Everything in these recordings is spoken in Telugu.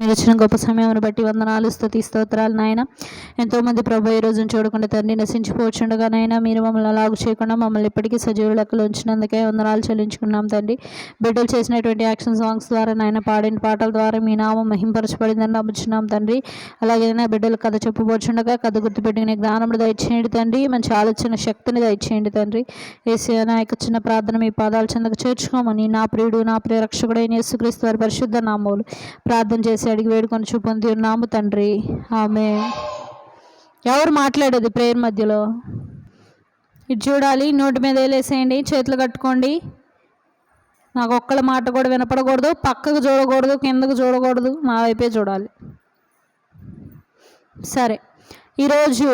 మీరు ఇచ్చిన గొప్ప సమయం బట్టి వందనాలు స్థుతి స్తోత్రాలు నాయన. ఎంతోమంది ప్రభు ఈ రోజున చూడకుండా తండ్రి నశించిపోచుండగా నాయన. మీరు మమ్మల్ని అలాగు చేయకుండా మమ్మల్ని ఇప్పటికీ సజీవ లెక్కలు ఉంచినందుకే వందనాలు చెల్లించుకున్నాం తండ్రి. బిడ్డలు చేసినటువంటి యాక్షన్ సాంగ్స్ ద్వారా నాయన పాడిన పాటల ద్వారా మీ నామం మహింపరచబడిందని నమ్ముచున్నాం తండ్రి. అలాగే నా బిడ్డలు కథ చెప్పుపోచుండగా కథ గుర్తుపెట్టుకునే జ్ఞానం దయచేయండి తండ్రి. మంచి ఆలోచన శక్తిని దయచేయండి తండ్రి. ఏసీ నాయక యొక్క చిన్న ప్రార్థన మీ పాదాలు చెందకు చేర్చుకోమని నా ప్రియుడు నా ప్రియ రక్షకుడైన యేసుక్రీస్తు వారి పరిశుద్ధ నామములు ప్రార్థన చేసి అడిగి వేడుకొని చూపొంది ఉన్నాము తండ్రి. ఆమె ఎవరు మాట్లాడేది ప్రేయర్ మధ్యలో? ఇది చూడాలి నోటి మీద వేలేసేయండి చేతులు కట్టుకోండి. నాకు ఒక్కళ్ళ మాట కూడా వినపడకూడదు పక్కకు చూడకూడదు కిందకు చూడకూడదు మా వైపే చూడాలి. సరే ఈరోజు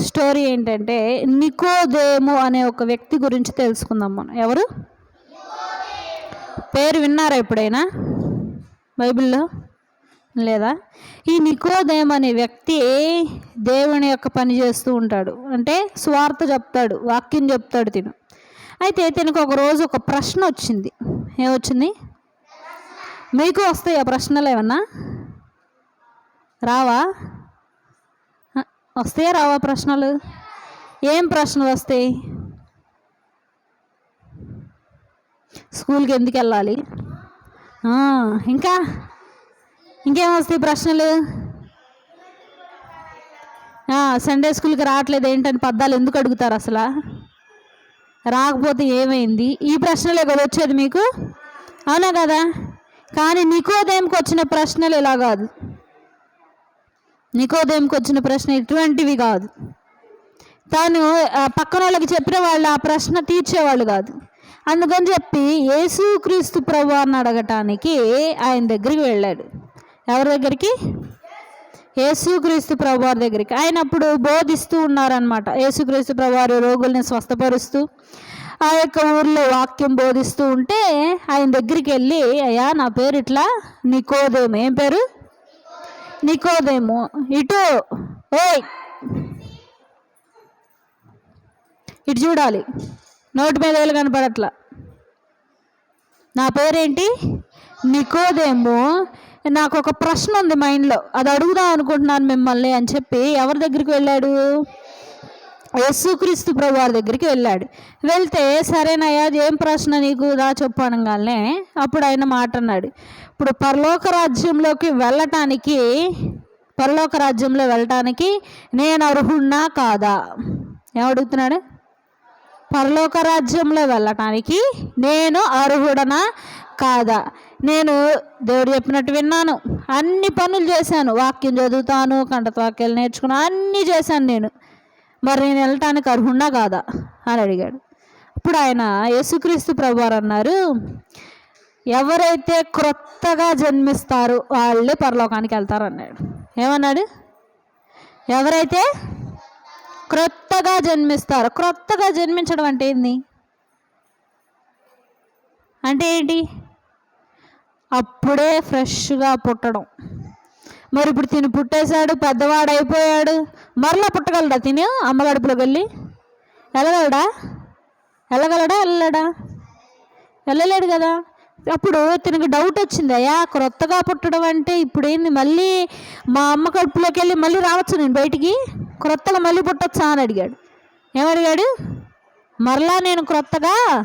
స్టోరీ ఏంటంటే నికోదేము అనే ఒక వ్యక్తి గురించి తెలుసుకుందాం మనం. ఎవరు? పేరు విన్నారా ఎప్పుడైనా? బైబిల్లో? లేదా? ఈ నికోదేం అనే వ్యక్తి దేవుని యొక్క పని చేస్తూ ఉంటాడు? అంటే స్వార్థ చెప్తాడు వాక్యం చెప్తాడు తిను. అయితే తినకు ఒక రోజు ఒక ప్రశ్న వచ్చింది. ఏమొచ్చింది? మీకు వస్తాయి ఆ ప్రశ్నలు ఏమన్నా? రావా? వస్తాయా రావా ప్రశ్నలు? ఏం ప్రశ్నలు వస్తాయి? స్కూల్కి ఎందుకు వెళ్ళాలి ఇంకా ఇంకేమొస్తాయి ప్రశ్నలు? సండే స్కూల్కి రావట్లేదు ఏంటని పద్దాలు ఎందుకు అడుగుతారు అసలు? రాకపోతే ఏమైంది? ఈ ప్రశ్నలే కదా వచ్చేది మీకు? అవునా కదా? కానీ నికోదయంకి వచ్చిన ప్రశ్నలు ఇలా కాదు. నికోదయంకి వచ్చిన ప్రశ్న ఇటువంటివి కాదు. తాను పక్కన వాళ్ళకి చెప్పిన వాళ్ళు ఆ ప్రశ్న తీర్చేవాళ్ళు కాదు. అందుకని చెప్పి యేసుక్రీస్తు ప్రభు అని అడగటానికి ఆయన దగ్గరికి వెళ్ళాడు. ఎవరి దగ్గరికి? యేసుక్రీస్తు ప్రభువారి దగ్గరికి. ఆయన అప్పుడు బోధిస్తూ ఉన్నారనమాట యేసుక్రీస్తు ప్రభువారి రోగుల్ని స్వస్థపరుస్తూ ఆ యొక్క ఊర్లో వాక్యం బోధిస్తూ ఉంటే ఆయన దగ్గరికి వెళ్ళి అయ్యా నా పేరు ఇట్లా? నికోదేము. ఏం పేరు? నికోదేము. ఇటు ఓయ్ ఇటు చూడాలి. నోటి మీద వేలు కనపడట్లా. నా పేరేంటి? నికోదేము. నాకు ఒక ప్రశ్న ఉంది మైండ్లో. అది అడుగుదాం అనుకుంటున్నాను మిమ్మల్ని అని చెప్పి. ఎవరి దగ్గరికి వెళ్ళాడు? యేసుక్రీస్తు ప్రభు వారి దగ్గరికి వెళ్ళాడు. వెళ్తే సరేనయ్యా అది ఏం ప్రశ్న నీకు? దా చెప్పు అనగానే అప్పుడు ఆయన మాట అన్నాడు. ఇప్పుడు పరలోక రాజ్యంలోకి వెళ్ళటానికి పరలోక రాజ్యంలో వెళ్ళటానికి నేను అర్హున్నా కాదా? ఏమడుగుతున్నాడు పరలోక రాజ్యంలో వెళ్ళటానికి నేను అర్హుడనా కాదా? నేను దేవుడు చెప్పినట్టు విన్నాను. అన్ని పనులు చేశాను. వాక్యం చదువుతాను కంటత వాక్యాలు నేర్చుకున్నాను అన్నీ చేశాను నేను. మరి నేను వెళ్ళటానికి అర్హున్నా కాదా? అని అడిగాడు. ఇప్పుడు ఆయన యేసుక్రీస్తు ప్రభువారు అన్నారు ఎవరైతే క్రొత్తగా జన్మిస్తారో వాళ్ళే పరలోకానికి వెళ్తారు అన్నాడు. ఏమన్నాడు? ఎవరైతే క్రొత్తగా జన్మిస్తారు క్రొత్తగా జన్మించడం అంటే ఏంది? అంటే ఏంటి? అప్పుడే ఫ్రెష్గా పుట్టడం. మరి ఇప్పుడు తిని పుట్టేశాడు పెద్దవాడు అయిపోయాడు. మరలా పుట్టగలడా తిని అమ్మగడుపులోకి వెళ్ళి వెళ్ళగలడా? వెళ్ళగలడా వెళ్ళలేడా? వెళ్ళలేడు కదా. అప్పుడు తినకు డౌట్ వచ్చింది అయ్యా క్రొత్తగా పుట్టడం అంటే ఇప్పుడు ఏంది మళ్ళీ మా అమ్మ కడుపులోకి వెళ్ళి మళ్ళీ రావచ్చు నేను బయటికి? క్రొత్తగా మళ్ళీ పుట్టొచ్చా అని అడిగాడు. ఏమడిగాడు? మరలా నేను క్రొత్తగా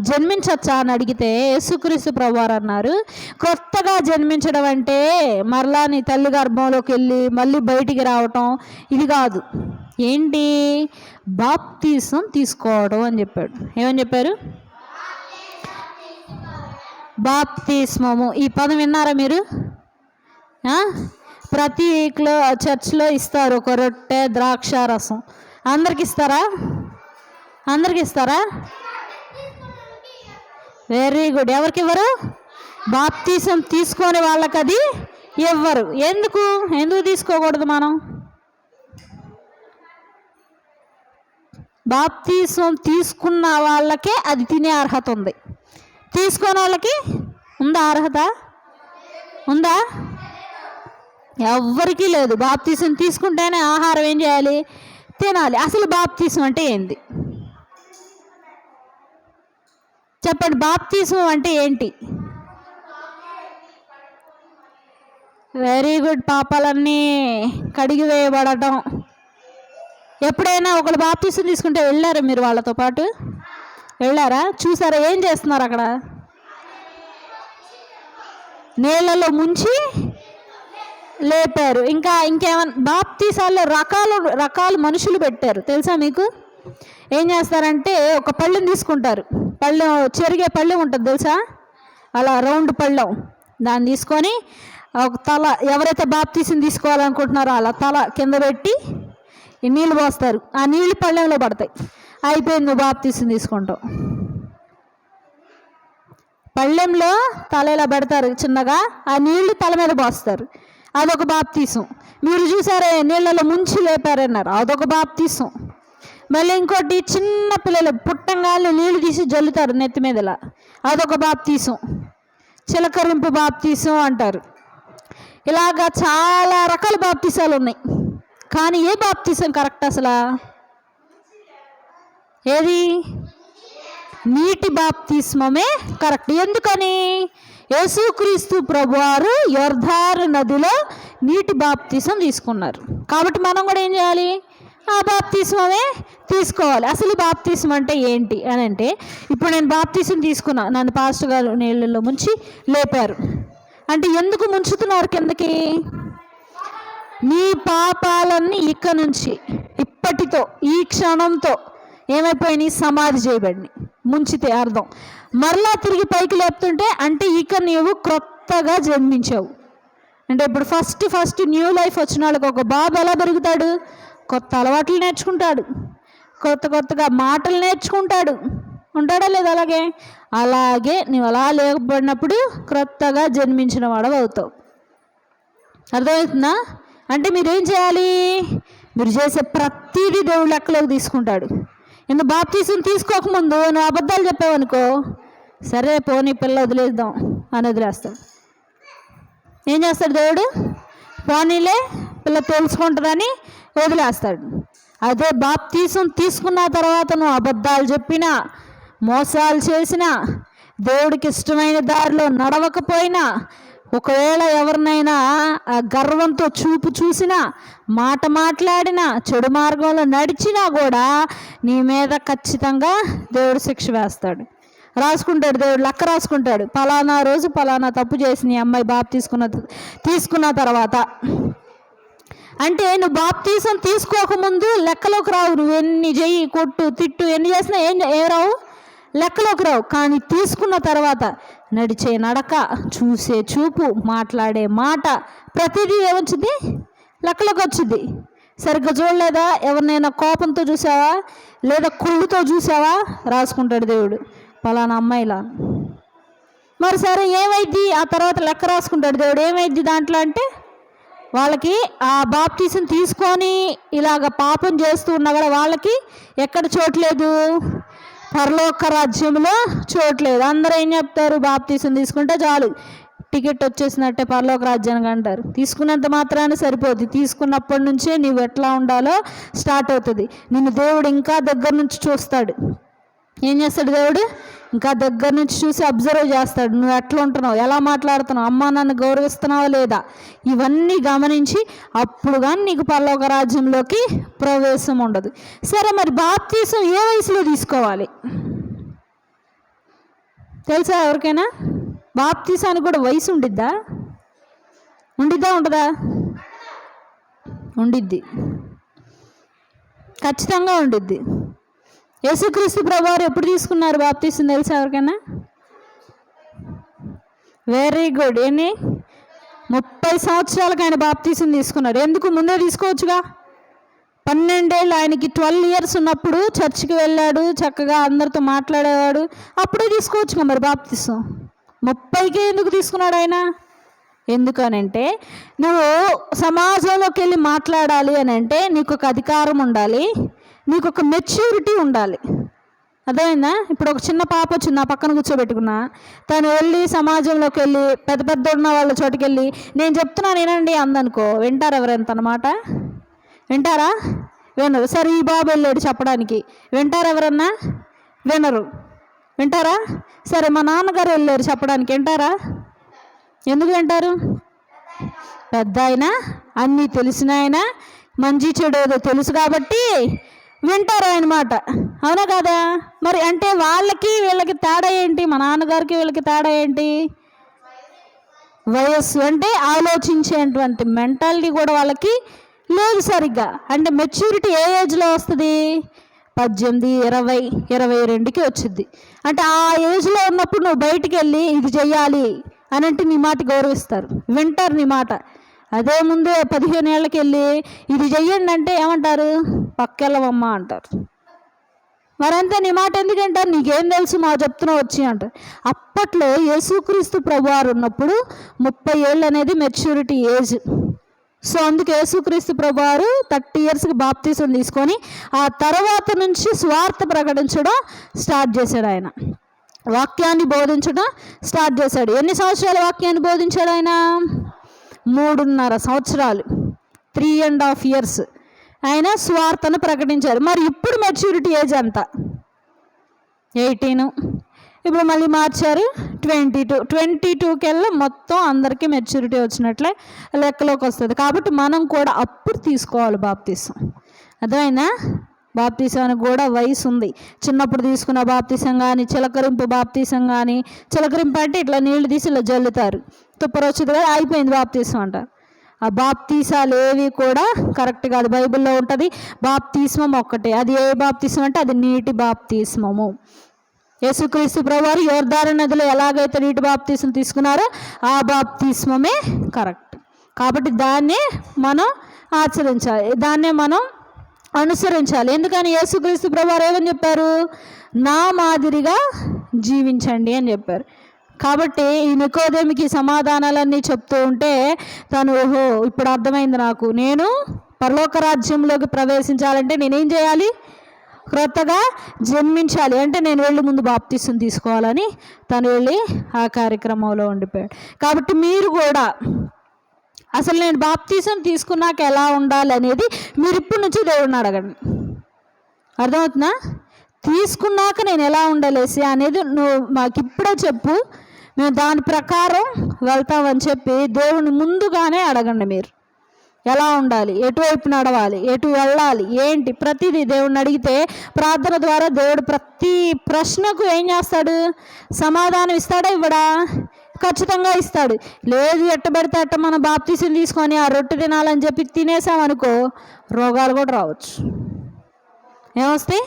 జన్మించవచ్చా అని అడిగితే యేసుక్రీస్తు ప్రభువారు అన్నారు. కొత్తగా జన్మించడం అంటే మరలా నీ తల్లి గర్భంలోకి వెళ్ళి మళ్ళీ బయటికి రావటం ఇది కాదు. ఏంటి? బాప్తీసం తీసుకోవడం అని చెప్పాడు. ఏమని చెప్పారు? బాప్తిస్మము ఈ పదం విన్నారా మీరు? ప్రతి వీక్లో చర్చ్లో ఇస్తారు ఒక రొట్టె ద్రాక్ష రసం. అందరికి ఇస్తారా? అందరికి ఇస్తారా? వెరీ గుడ్ ఎవరికి ఇవ్వరు బాప్తీసం తీసుకొని వాళ్ళకి అది ఇవ్వరు. ఎందుకు? ఎందుకు తీసుకోకూడదు మనం? బాప్తీసం తీసుకున్న వాళ్ళకే అది తినే అర్హత ఉంది. తీసుకునే వాళ్ళకి ఉందా అర్హత? ఉందా? ఎవ్వరికీ లేదు. బాప్తీసం తీసుకుంటేనే ఆహారం ఏం చేయాలి? తినాలి. అసలు బాప్తీసం అంటే ఏంది? చెప్పండి బాప్తీసం అంటే ఏంటి? వెరీ గుడ్ పాపాలన్నీ కడిగి వేయబడటం. ఎప్పుడైనా ఒకళ్ళు బాప్తీసం తీసుకుంటే వెళ్ళారా మీరు వాళ్ళతో పాటు? వెళ్ళారా? చూసారా? ఏం చేస్తున్నారు అక్కడ? నీళ్ళలో ముంచి లేపారు. ఇంకా ఇంకేమన్నా బాప్తీసాల్లో రకాలు రకాలు మనుషులు పెట్టారు. తెలుసా మీకు? ఏం చేస్తారంటే ఒక పళ్ళుని తీసుకుంటారు. పళ్ళెం చెరిగే పళ్ళెం ఉంటుంది తెలుసా? అలా రౌండ్ పళ్ళెం. దాన్ని తీసుకొని ఒక తల ఎవరైతే బాప్తీసం తీసుకోవాలనుకుంటున్నారో అలా తల కింద పెట్టి నీళ్ళు పోస్తారు. ఆ నీళ్ళు పళ్ళెంలో పడతాయి. అయిపోయింది నువ్వు బాప్తీసం తీసుకుంటావు. పళ్ళెంలో తల ఇలా పెడతారు చిన్నగా? ఆ నీళ్ళు తల మీద పోస్తారు. అదొక బాప్తీసం. మీరు చూసారే నీళ్ళలో ముంచి లేపారన్నారు. అదొక బాప్తీసం. మళ్ళీ ఇంకోటి చిన్న పిల్లలు పుట్టంగాళ్ళు నీళ్ళు తీసి జల్లుతారు నెత్తి మీదలా. అదొక బాప్తీసం. చిలకరింపు బాప్తీసం అంటారు. ఇలాగా చాలా రకాల బాప్తీసాలు ఉన్నాయి కానీ ఏ బాప్తీసం కరెక్ట్ అసలు? ఏది? నీటి బాప్తిస్మమే కరెక్ట్. ఎందుకని? యేసుక్రీస్తు ప్రభువారు యొర్ధారు నదిలో నీటి బాప్తిసం తీసుకున్నారు. కాబట్టి మనం కూడా ఏం చేయాలి? ఆ బాప్తిస్మమే తీసుకోవాలి. అసలు బాప్తీసం అంటే ఏంటి అని అంటే ఇప్పుడు నేను బాప్తీసం తీసుకున్నా నన్ను పాస్టర్ గారు నీళ్ళల్లో ముంచి లేపారు. అంటే ఎందుకు ముంచుతున్నారు కిందకి? నీ పాపాలన్నీ ఇక్క నుంచి ఇప్పటితో ఈ క్షణంతో ఏమైపోయినాయి? సమాధి చేయబడినాయి. ముంచితే అర్థం. మరలా తిరిగి పైకి లేపుతుంటే అంటే ఇక నీవు క్రొత్తగా జన్మించావు. అంటే ఇప్పుడు ఫస్ట్ ఫస్ట్ న్యూ లైఫ్ వచ్చిన వాళ్ళకి ఒక బాబు ఎలా పెరుగుతాడు? కొత్త అలవాట్లు నేర్చుకుంటాడు. కొత్త కొత్తగా మాటలు నేర్చుకుంటాడు. ఉంటాడా లేదా అలాగే? అలాగే నువ్వు అలా లేకపోయినప్పుడు క్రొత్తగా జన్మించిన వాడవు అవుతావు. అర్థమవుతుందా? అంటే మీరేం చేయాలి? మీరు చేసే ప్రతిదీ దేవుడు లెక్కలోకి తీసుకుంటాడు. ఇందు బాప్తీసం తీసుకోకముందు నువ్వు అబద్ధాలు చెప్పావనుకో సరే పోనీ పిల్ల వదిలేద్దాం అని వదిలేస్తాడు. ఏం చేస్తాడు దేవుడు? పోనీలే పిల్ల తెలుసుకుంటుందని వదిలేస్తాడు. అదే బాప్తీసం తీసుకున్న తర్వాత నువ్వు అబద్ధాలు చెప్పినా మోసాలు చేసినా దేవుడికి ఇష్టమైన దారిలో నడవకపోయినా ఒకవేళ ఎవరినైనా ఆ గర్వంతో చూపు చూసినా మాట మాట్లాడినా చెడు మార్గంలో నడిచినా కూడా నీ మీద ఖచ్చితంగా దేవుడు శిక్ష వేస్తాడు. రాసుకుంటాడు దేవుడు లెక్క రాసుకుంటాడు. పలానా రోజు పలానా తప్పు చేసి నీ అమ్మాయి బాబు తీసుకున్న తీసుకున్న తర్వాత. అంటే నువ్వు బాప్తీసం తీసుకోకముందు లెక్కలోకి రావు. నువ్వు ఎన్ని చెయ్యి కొట్టు తిట్టు ఎన్ని చేసినా ఏం ఏ రావు? లెక్కలోకి రావు. కానీ తీసుకున్న తర్వాత నడిచే నడక చూసే చూపు మాట్లాడే మాట ప్రతిదీ ఏమొచ్చింది లెక్కలోకి వచ్చింది సరిగ్గా చూడలేదా? ఎవరినైనా కోపంతో చూసావా? లేదా కుళ్ళుతో చూసావా? రాసుకుంటాడు దేవుడు. పలానా అమ్మాయిలా. మరి సరే ఏమైద్ది? ఆ తర్వాత లెక్క రాసుకుంటాడు దేవుడు. ఏమైద్ది దాంట్లో అంటే వాళ్ళకి ఆ బాప్తీసం తీసుకొని ఇలాగ పాపం చేస్తూ ఉన్నా కూడా వాళ్ళకి ఎక్కడ చోట్లేదు పరలోక రాజ్యంలో చోట్లేదు అందరూ ఏం చెప్తారు? బాప్తీసం తీసుకుంటే చాలు. టికెట్ వచ్చేసినట్టే పరలోక రాజ్యానికి అంటారు. తీసుకున్నంత మాత్రాన్ని సరిపోద్ది. తీసుకున్నప్పటి నుంచే నీవు ఎట్లా ఉండాలో స్టార్ట్ అవుతుంది. నిన్ను దేవుడు ఇంకా దగ్గర నుంచి చూస్తాడు. ఏం చేస్తాడు దేవుడు? ఇంకా దగ్గర నుంచి చూసి అబ్జర్వ్ చేస్తాడు. నువ్వు ఎట్లా ఉంటున్నావు? ఎలా మాట్లాడుతున్నావు? అమ్మ నన్ను గౌరవిస్తున్నావా లేదా? ఇవన్నీ గమనించి అప్పుడు కానీ నీకు పర్లోక రాజ్యంలోకి ప్రవేశం ఉండదు. సరే మరి బాప్తీసం ఏ వయసులో తీసుకోవాలి? తెలుసా ఎవరికైనా? బాప్తీసానికి కూడా వయసు ఉండిద్దా? ఉండిద్దా ఉండదా? ఉండిద్ది. ఖచ్చితంగా ఉండిద్ది. యేసుక్రీస్తు ప్రభువారు ఎప్పుడు తీసుకున్నారు బాప్తీసం తెలుసా ఎవరికైనా? వెరీ గుడ్ ఎన్ని? ముప్పై సంవత్సరాలకు ఆయన బాప్తీసం తీసుకున్నాడు. ఎందుకు? ముందే తీసుకోవచ్చుగా? పన్నెండేళ్ళు ఆయనకి ట్వెల్వ్ ఇయర్స్ ఉన్నప్పుడు చర్చికి వెళ్ళాడు చక్కగా అందరితో మాట్లాడేవాడు. అప్పుడే తీసుకోవచ్చుగా మరి బాప్తీసం. ముప్పైకే ఎందుకు తీసుకున్నాడు ఆయన? ఎందుకనంటే నువ్వు సమాజంలోకి వెళ్ళి మాట్లాడాలి అని అంటే నీకు ఒక అధికారం ఉండాలి. నీకు ఒక మెచ్యూరిటీ ఉండాలి. అర్థమైందా? ఇప్పుడు ఒక చిన్న పాప వచ్చింది నా పక్కన కూర్చోబెట్టుకున్నా. తను వెళ్ళి సమాజంలోకి వెళ్ళి పెద్ద పెద్ద ఉన్న వాళ్ళ చోటుకి వెళ్ళి నేను చెప్తున్నాను వినండి అందనుకో. వింటారు ఎవరెంత అనమాట వింటారా? వినరు. సరే ఈ బాబు వెళ్ళాడు చెప్పడానికి. వింటారు ఎవరన్నా? వినరు. వింటారా? సరే మా నాన్నగారు వెళ్ళారు చెప్పడానికి. వింటారా? ఎందుకు వింటారు? పెద్ద ఆయన అన్నీ తెలిసిన ఆయన మంచి చెడు ఏదో తెలుసు కాబట్టి వింటారు అనమాట అవునా కదా? మరి అంటే వాళ్ళకి వీళ్ళకి తేడా ఏంటి? మా నాన్నగారికి వీళ్ళకి తేడా ఏంటి? వయస్సు అంటే ఆలోచించేటువంటి మెంటాలిటీ కూడా వాళ్ళకి లేదు సరిగ్గా. అంటే మెచ్యూరిటీ ఏ ఏజ్లో వస్తుంది? పద్దెనిమిది ఇరవై ఇరవై రెండుకి వచ్చింది అంటే ఆ ఏజ్లో ఉన్నప్పుడు నువ్వు బయటికి వెళ్ళి ఇది చెయ్యాలి అని అంటే నీ మాట గౌరవిస్తారు. వింటారు నీ మాట. అదే ముందు పదిహేను ఏళ్ళకి వెళ్ళి ఇది చెయ్యండి అంటే ఏమంటారు? పక్కెళ్ళవమ్మా అంటారు. మరంతా నీ మాట ఎందుకంటారు నీకేం తెలుసు మా చెప్తున్నా వచ్చి అంటారు. అప్పట్లో యేసుక్రీస్తు ప్రభువారు ఉన్నప్పుడు ముప్పై ఏళ్ళు అనేది మెచ్యూరిటీ ఏజ్. సో అందుకే యేసుక్రీస్తు ప్రభువారు థర్టీ ఇయర్స్కి బాప్తీసం తీసుకొని ఆ తర్వాత నుంచి స్వార్థ ప్రకటించడం స్టార్ట్ చేశాడు ఆయన. వాక్యాన్ని బోధించడం స్టార్ట్ చేశాడు. ఎన్ని సంవత్సరాలు వాక్యాన్ని బోధించాడు ఆయన? మూడున్నర సంవత్సరాలు. త్రీ అండ్ హాఫ్ ఇయర్స్ ఆయన స్వార్థను ప్రకటించారు. మరి ఇప్పుడు మెచ్యూరిటీ ఏజ్ ఎంత? ఎయిటీన్ ఇప్పుడు మళ్ళీ మార్చారు. ట్వంటీ టూ ట్వంటీ టూకెళ్ళి మొత్తం అందరికీ మెచ్యూరిటీ వచ్చినట్లే లెక్కలోకి వస్తుంది. కాబట్టి మనం కూడా అప్పుడు తీసుకోవాలి బాప్తీసం అదేనా బాప్తీసానికి కూడా వయసు ఉంది చిన్నప్పుడు తీసుకున్న బాప్తీసం కానీ చిలకరింపు బాప్తీసం కానీ చిలకరింపు అంటే ఇట్లా నీళ్ళు తీసి ఇలా జల్లుతారు. తుప్పరొచ్చింది కదా అయిపోయింది బాప్తీసం అంటారు ఆ బాప్తీసాలు ఏవి కూడా కరెక్ట్ కాదు. బైబిల్లో ఉంటుంది బాప్తీస్మం ఒక్కటే. అది ఏ బాప్తీసం అంటే అది నీటి బాప్తీస్మము. యేసుక్రీస్తు ప్రభువారు యోర్ధార నదిలో ఎలాగైతే నీటి బాప్తీసం తీసుకున్నారో ఆ బాప్తీస్మమే కరెక్ట్. కాబట్టి దాన్నే మనం ఆచరించాలి. దాన్నే మనం అనుసరించాలి. ఎందుకని? యేసుక్రీస్తు ప్రభువారు ఏమని చెప్పారు? నా మాదిరిగా జీవించండి అని చెప్పారు. కాబట్టి ఈ నికోదేమికి సమాధానాలన్నీ చెప్తూ ఉంటే తను ఓహో ఇప్పుడు అర్థమైంది నాకు. నేను పరలోక రాజ్యంలోకి ప్రవేశించాలంటే నేనేం చేయాలి? క్రొత్తగా జన్మించాలి. అంటే నేను వెళ్ళి ముందు బాప్తీసుని తీసుకోవాలని తను వెళ్ళి ఆ కార్యక్రమంలో ఉండిపోయాడు. కాబట్టి మీరు కూడా అసలు నేను బాప్తీసం తీసుకున్నాక ఎలా ఉండాలి అనేది మీరు ఇప్పటి నుంచి దేవుడిని అడగండి. అర్థమవుతుందా? తీసుకున్నాక నేను ఎలా ఉండాలేసి అనేది నువ్వు మాకు ఇప్పుడే చెప్పు. మేము దాని ప్రకారం వెళ్తామని చెప్పి దేవుని ముందుగానే అడగండి మీరు. ఎలా ఉండాలి? ఎటువైపు నడవాలి? ఎటు వెళ్ళాలి? ఏంటి? ప్రతిదీ దేవుడిని అడిగితే ప్రార్థన ద్వారా దేవుడు ప్రతి ప్రశ్నకు ఏం చేస్తాడు? సమాధానం ఇస్తాడా? ఇవ్వడా? ఖచ్చితంగా ఇస్తాడు. లేదు ఎట్టబడితే అట్ట మనం బాప్తీసులు తీసుకొని ఆ రొట్టె తినాలని చెప్పి తినేసామనుకో రోగాలు కూడా రావచ్చు. ఏమొస్తాయి?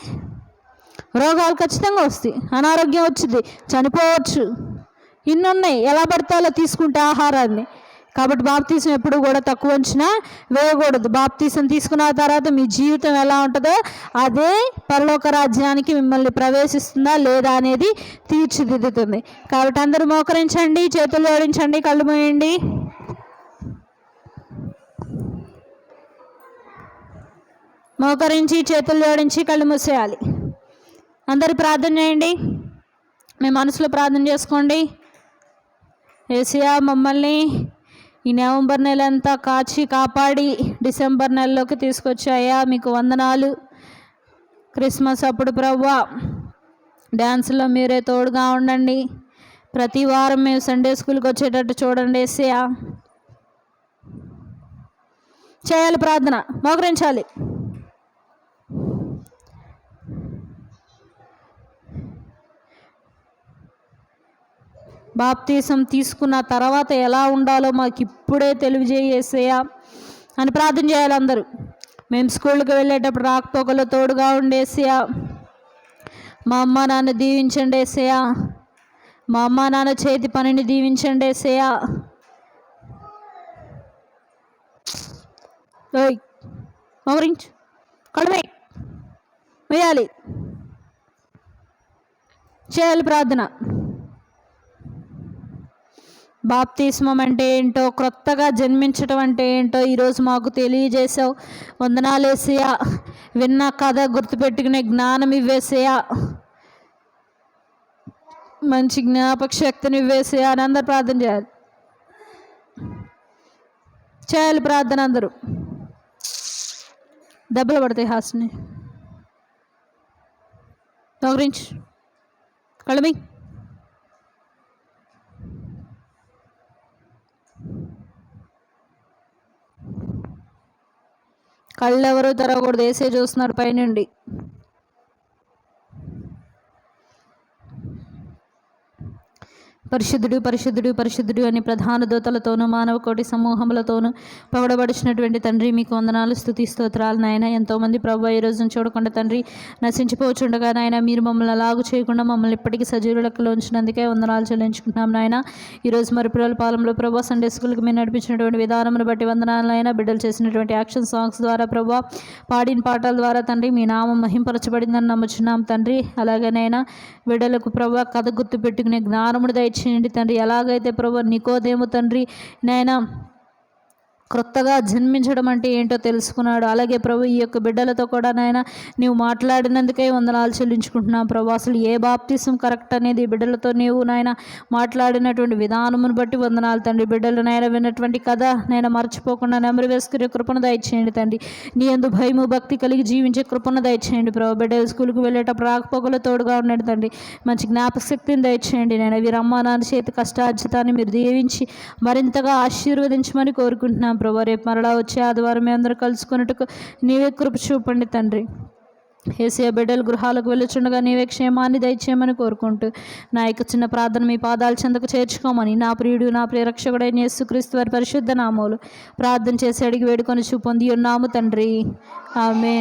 రోగాలు ఖచ్చితంగా వస్తాయి. అనారోగ్యం వచ్చింది చనిపోవచ్చు. ఇన్నున్నాయి ఎలా పడితే అలా తీసుకుంటే ఆహారాన్ని. కాబట్టి బాప్తీసం ఎప్పుడు కూడా తక్కువ అంచనా వేయకూడదు. బాప్తీసం తీసుకున్న తర్వాత మీ జీవితం ఎలా ఉంటుందో అదే పరలోక రాజ్యానికి మిమ్మల్ని ప్రవేశిస్తుందా లేదా అనేది తీర్చిదిద్దుతుంది. కాబట్టి అందరూ మోకరించండి చేతులు జోడించండి కళ్ళు మూయండి. మోకరించి చేతులు జోడించి కళ్ళు మూసేయాలి. అందరు ప్రార్థన చేయండి. మీ మనసులో ప్రార్థన చేసుకోండి. ఏసియా మమ్మల్ని ఈ నవంబర్ నెల అంతా కాచి కాపాడి డిసెంబర్ నెలలోకి తీసుకొచ్చాయా? మీకు వందనాలు. క్రిస్మస్ అప్పుడు ప్రవ్వా డ్యాన్స్లో మీరే తోడుగా ఉండండి. ప్రతి వారం మేము సండే స్కూల్కి వచ్చేటట్టు చూడండి ఏసియా చేయాలి ప్రార్థన మోకరించాలి. బాప్తీసం తీసుకున్న తర్వాత ఎలా ఉండాలో మాకు ఇప్పుడే తెలియజేసేయా అని ప్రార్థన చేయాలి అందరూ. మేము స్కూల్కి వెళ్ళేటప్పుడు రాకపోకలు తోడుగా ఉండేసేయా మా అమ్మ నాన్న దీవించండి వేసేయా మా అమ్మ నాన్న చేతి పనిని దీవించండి ఏసయ్యా ఓయ్ మోకరించు కడుమే వేయాలి. చేయాలి ప్రార్థన. బాప్తిస్మం అంటే ఏంటో క్రొత్తగా జన్మించటం అంటే ఏంటో ఈరోజు మాకు తెలియజేసావు వందనాలేసయా విన్న కథ గుర్తుపెట్టుకునే జ్ఞానం ఇవ్వేసేయా మంచి జ్ఞాపక శక్తిని ఇవ్వేసేయా అని అందరు ప్రార్థన చేయాలి. చేయాలి ప్రార్థన అందరూ. దెబ్బలు పడతాయి హాస్ని. గురించి కళమి కళ్ళెవరూ తెరవకూడదు ఏసే చూస్తున్నాడు పైనుండి. పరిశుద్ధుడు పరిశుద్ధుడు పరిశుద్ధుడు అని ప్రధాన దూతలతోనూ మానవ కోటి సమూహములతోనూ పొగడబడిచినటువంటి తండ్రి మీకు వందనాలు స్థుతి స్తోత్రాలు నాయన. ఎంతోమంది ప్రభు ఈ రోజున చూడకుండా తండ్రి నశించిపోచుండగా నాయన. మీరు మమ్మల్ని అలాగు చేయకుండా మమ్మల్ని ఇప్పటికీ సజీవుల లెక్కలో ఉంచినందుకే వందనాలు చెల్లించుకుంటున్నాం నాయన. ఈరోజు మరి పిల్లల పాలనలో ప్రభు సండే స్కూల్కి మీరు నడిపించినటువంటి విధానమును బట్టి వందనాలైనా బిడ్డలు చేసినటువంటి యాక్షన్ సాంగ్స్ ద్వారా ప్రభు పాడిన పాటల ద్వారా తండ్రి మీ నామం మహింపరచబడిందని నమ్ముచున్నాం తండ్రి. అలాగనైనా బిడ్డలకు ప్రభు కథ గుర్తు పెట్టుకునే జ్ఞానమును దయచేయండి తండ్రి. ఎలాగైతే ప్రభు నికోదేము తండ్రి నాయన క్రొత్తగా జన్మించడం అంటే ఏంటో తెలుసుకున్నాడు. అలాగే ప్రభు ఈ యొక్క బిడ్డలతో కూడా నాయన నీవు మాట్లాడినందుకే వందనాలు చెల్లించుకుంటున్నాం ప్రభు. అసలు ఏ బాప్తిసం కరెక్ట్ అనేది బిడ్డలతో నీవు నాయన మాట్లాడినటువంటి విధానమును బట్టి వందనాలు తండ్రి. బిడ్డలు నాయన విన్నటువంటి కథ నేను మర్చిపోకుండా నెమరు వేసుకునే కృపను దయచేయండి తండ్రి. నీ ఎందు భయము భక్తి కలిగి జీవించే కృపను దయచేయండి ప్రభు. బిడ్డలు స్కూల్కి వెళ్ళేటప్పుడు రాకపోకలు తోడుగా ఉండండి తండ్రి. మంచి జ్ఞాపక శక్తిని దయచేయండి నేను వీరమ్మ నాన్న చేతి కష్టార్జితాన్ని మీరు దీవించి మరింతగా ఆశీర్వదించమని కోరుకుంటున్నాం ప్రభు రేపు మరలా వచ్చే ఆదివారం మీ అందరూ కలుసుకున్నట్టుకు నీవే కృప చూపండి తండ్రి. ఏసీయ బిడ్డలు గృహాలకు వెళ్ళుచుండగా నీవే క్షేమాన్ని దయచేయమని కోరుకుంటూ నా యొక్క చిన్న ప్రార్థన మీ పాదాల చెందకు చేర్చుకోమని నా ప్రియుడు నా ప్రియరక్షకుడైన యేసుక్రీస్తు వారి పరిశుద్ధ నామములు ప్రార్థన చేసి అడిగి వేడుకొని చూపొంది ఉన్నాము తండ్రి. ఆమె